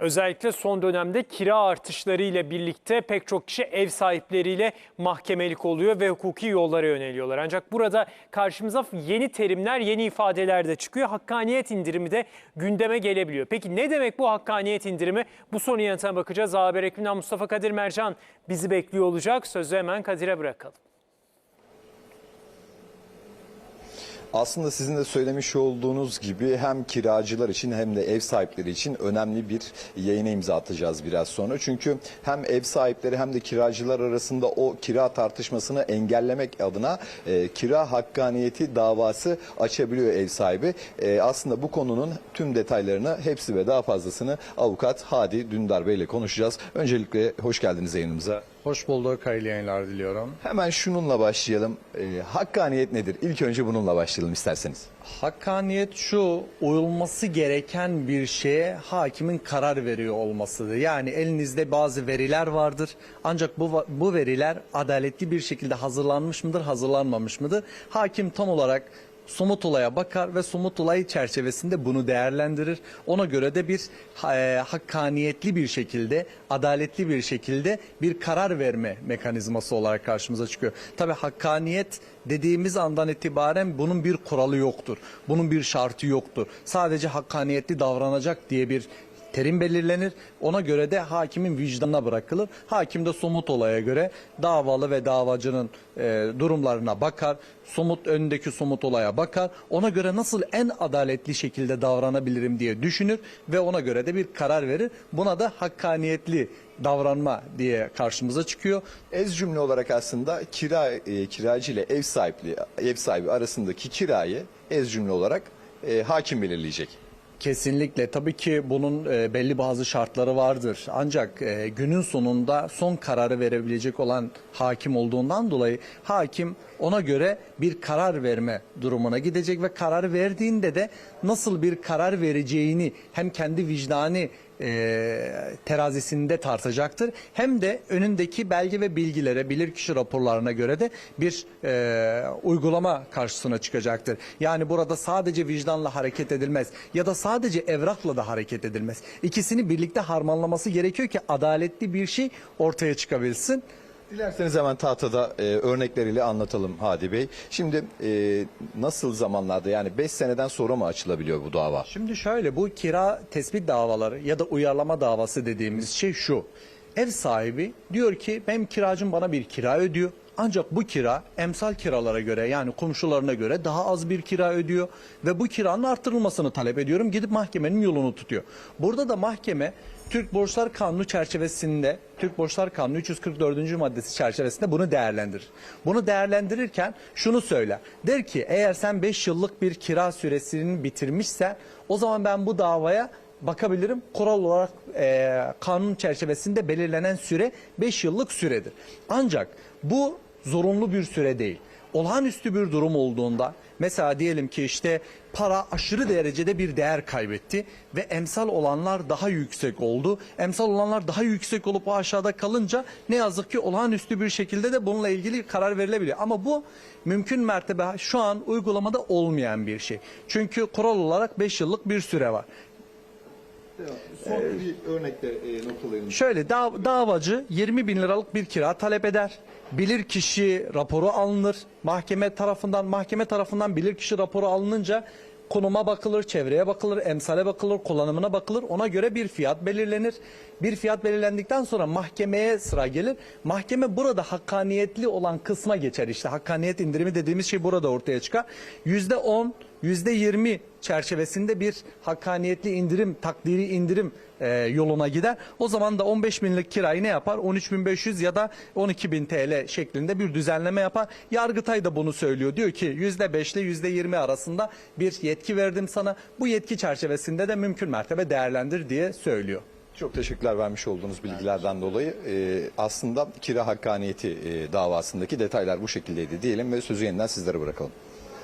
Özellikle son dönemde kira artışları ile birlikte pek çok kişi ev sahipleriyle mahkemelik oluyor ve hukuki yollara yöneliyorlar. Ancak burada karşımıza yeni terimler, yeni ifadeler de çıkıyor. Hakkaniyet indirimi de gündeme gelebiliyor. Peki ne demek bu hakkaniyet indirimi? Bu sorunun yanıtına bakacağız. Haber ekibinden Mustafa Kadir Mercan bizi bekliyor olacak. Sözü hemen Kadir'e bırakalım. Aslında sizin de söylemiş olduğunuz gibi hem kiracılar için hem de ev sahipleri için önemli bir yayına imza atacağız biraz sonra. Çünkü hem ev sahipleri hem de kiracılar arasında o kira tartışmasını engellemek adına e, kira hakkaniyeti davası açabiliyor ev sahibi. E, aslında bu konunun tüm detaylarını hepsi ve daha fazlasını avukat Hadi Dündar Bey ile konuşacağız. Öncelikle hoş geldiniz yayınımıza. Hoş bulduk, hayırlı yayınlar diliyorum. Hemen şununla başlayalım. E, hakkaniyet nedir? İlk önce bununla başlayalım isterseniz. Hakkaniyet şu, uyulması gereken bir şeye hakimin karar veriyor olmasıdır. Yani elinizde bazı veriler vardır. Ancak bu bu veriler adaletli bir şekilde hazırlanmış mıdır, hazırlanmamış mıdır? Hakim tam olarak somut olaya bakar ve somut olay çerçevesinde bunu değerlendirir. Ona göre de bir e, hakkaniyetli bir şekilde, adaletli bir şekilde bir karar verme mekanizması olarak karşımıza çıkıyor. Tabii hakkaniyet dediğimiz andan itibaren bunun bir kuralı yoktur. Bunun bir şartı yoktur. Sadece hakkaniyetli davranacak diye bir terim belirlenir. Ona göre de hakimin vicdanına bırakılır. Hakim de somut olaya göre davalı ve davacının e, durumlarına bakar. Somut önündeki somut olaya bakar. Ona göre nasıl en adaletli şekilde davranabilirim diye düşünür ve ona göre de bir karar verir. Buna da hakkaniyetli davranma diye karşımıza çıkıyor. Ez cümle olarak aslında kira e, kiracı ile ev sahibi ev sahibi arasındaki kirayı ez cümle olarak e, hakim belirleyecek. Kesinlikle tabii ki bunun e, belli bazı şartları vardır. Ancak e, günün sonunda son kararı verebilecek olan hakim olduğundan dolayı hakim ona göre bir karar verme durumuna gidecek ve karar verdiğinde de nasıl bir karar vereceğini hem kendi vicdani e, terazisinde tartacaktır. Hem de önündeki belge ve bilgilere, bilirkişi raporlarına göre de bir e, uygulama karşısına çıkacaktır. Yani burada sadece vicdanla hareket edilmez ya da sadece evrakla da hareket edilmez. İkisini birlikte harmanlaması gerekiyor ki adaletli bir şey ortaya çıkabilsin. Dilerseniz hemen tahtada e, örnekleriyle anlatalım Hadi Bey. Şimdi e, nasıl zamanlarda yani 5 seneden sonra mı açılabiliyor bu dava? Şimdi şöyle bu kira tespit davaları ya da uyarlama davası dediğimiz şey şu. Ev sahibi diyor ki benim kiracım bana bir kira ödüyor. Ancak bu kira emsal kiralara göre yani komşularına göre daha az bir kira ödüyor ve bu kiranın artırılmasını talep ediyorum. Gidip mahkemenin yolunu tutuyor. Burada da mahkeme Türk Borçlar Kanunu çerçevesinde Türk Borçlar Kanunu 344. maddesi çerçevesinde bunu değerlendirir. Bunu değerlendirirken şunu söyler. Der ki eğer sen 5 yıllık bir kira süresini bitirmişse o zaman ben bu davaya bakabilirim. Kural olarak e, kanun çerçevesinde belirlenen süre 5 yıllık süredir. Ancak bu zorunlu bir süre değil. Olağanüstü bir durum olduğunda mesela diyelim ki işte para aşırı derecede bir değer kaybetti ve emsal olanlar daha yüksek oldu. Emsal olanlar daha yüksek olup aşağıda kalınca ne yazık ki olağanüstü bir şekilde de bununla ilgili karar verilebiliyor. Ama bu mümkün mertebe şu an uygulamada olmayan bir şey. Çünkü kural olarak 5 yıllık bir süre var. Son bir örnekte e, noktalayalım. Şöyle dav- davacı 20 bin liralık bir kira talep eder. Bilir kişi raporu alınır. Mahkeme tarafından mahkeme tarafından bilir kişi raporu alınınca konuma bakılır, çevreye bakılır, emsale bakılır, kullanımına bakılır. Ona göre bir fiyat belirlenir. Bir fiyat belirlendikten sonra mahkemeye sıra gelir. Mahkeme burada hakkaniyetli olan kısma geçer. İşte hakkaniyet indirimi dediğimiz şey burada ortaya çıkar. Yüzde on, yüzde yirmi çerçevesinde bir hakkaniyetli indirim, takdiri indirim e, yoluna gider. O zaman da 15 binlik kirayı ne yapar? 13.500 ya da 12.000 TL şeklinde bir düzenleme yapar. Yargıtay da bunu söylüyor. Diyor ki %5 ile %20 arasında bir yetki verdim sana. Bu yetki çerçevesinde de mümkün mertebe değerlendir diye söylüyor. Çok teşekkürler vermiş olduğunuz bilgilerden dolayı. E, aslında kira hakkaniyeti e, davasındaki detaylar bu şekildeydi diyelim ve sözü yeniden sizlere bırakalım.